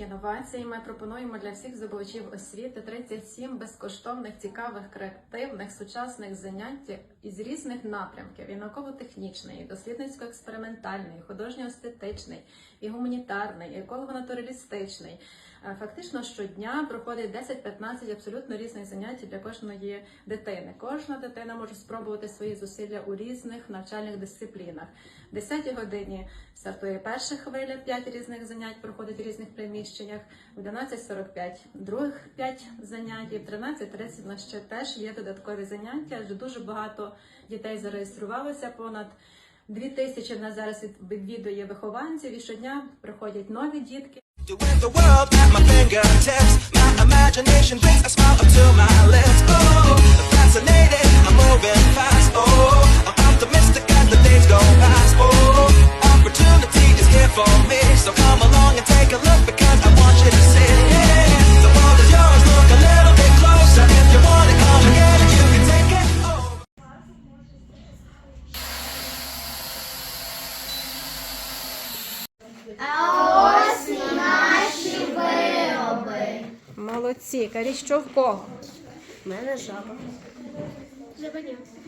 інновацій ми пропонуємо для всіх здобувачів освіти 37 безкоштовних, цікавих, креативних, сучасних занять із різних напрямків: і науково-технічний, дослідницько-експериментальний, художньо-естетичний, і гуманітарний, і еколого-натуралістичний. Е, Фактично щодня проходить 10-15 абсолютно різних занять для кожної дитини. Кожна дитина може спробувати свої зусилля у різних навчальних дисциплінах. В 10 годині стартує перша хвиля, 5 різних занять проходить різних приміщеннях. В 11.45 других 5 занять, і в 13.30 у нас ще теж є додаткові заняття. Адже дуже багато дітей зареєструвалося. Понад дві тисячі в нас зараз від- відвідує вихованців, і щодня приходять нові дітки. Молодці, карі, що в кого? У мене жаба.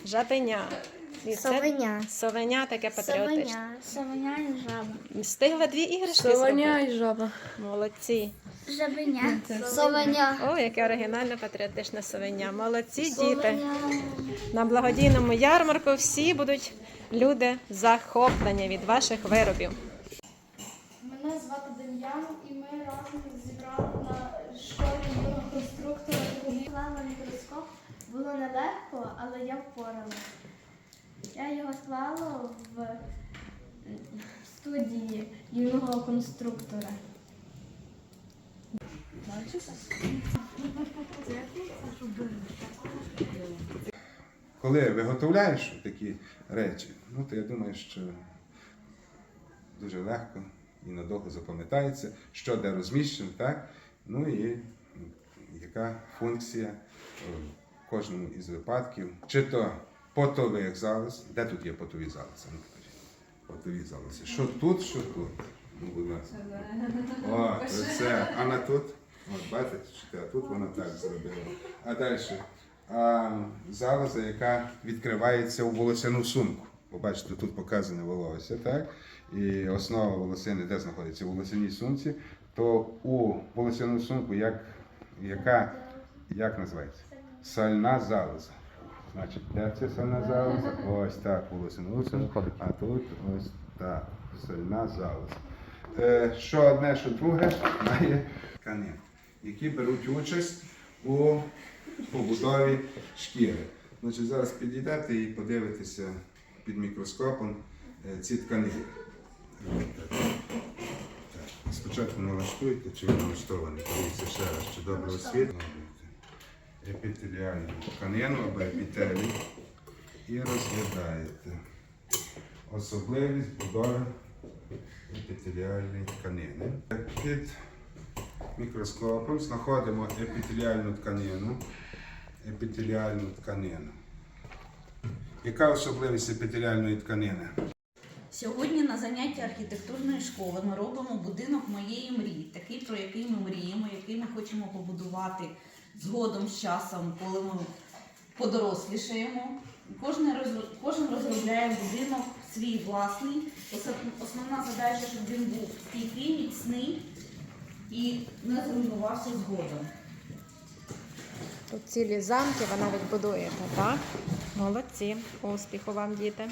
Жабеня. І це Совеня. Совеня таке патріотичне. Совеня. Совеня і жаба. Встигла дві іграшки Совеня зробити? і жаба. Молодці. Жабеня. Совеня. О, яке оригінальне патріотичне совеня. Молодці діти. На благодійному ярмарку всі будуть люди захоплені від ваших виробів. Мене звати Дем'ян, і ми разом зібрали на школі юного конструктора таку Клала мікроскоп. Було нелегко, але я впоралася. Я його склала в студії юного конструктора. Коли виготовляєш такі речі, ну то я думаю, що дуже легко і надовго запам'ятається, що де розміщено, так? Ну і яка функція е, в кожному із випадків. Чи то потових залоз, де тут є потові залози? Ну. Потові залози. Що тут, що тут? Ну, будь ласка. О, це. А на тут? От бачите, а тут вона так зробила. А далі. А, залоза, яка відкривається у волосяну сумку. Побачите, тут показане волосся, так? І основа волосини, де знаходиться? У волосяній сумці, то у волосяну сумку, як, яка, як називається? Сальна залоза. Значить, де це сальна залоза? Ось так, волосяну сумку, а тут ось так, сальна залоза. Е, що одне, що друге, має тканин, які беруть участь у побудові шкіри. Значить, зараз підійдете і подивитеся під мікроскопом е, ці тканини. Спочатку налаштуйте, чи він налаштований, подивіться ще раз, чи добре освітлено. Епітеліальну тканину або епітелій і розглядаєте. Особливість будови епітеліальної тканини. Під мікроскопом знаходимо епітеліальну тканину. Епітеліальну тканину. Яка особливість епітеліальної тканини? Сьогодні на занятті архітектурної школи ми робимо будинок моєї мрії, такий, про який ми мріємо, який ми хочемо побудувати згодом з часом, коли ми подорослішаємо. Кожен, кожен розробляє будинок свій власний. Основна задача, щоб він був стійкий, міцний і не зруйнувався згодом. Тут цілі замки ви навіть будуєте, так? Молодці. Успіху вам, діти.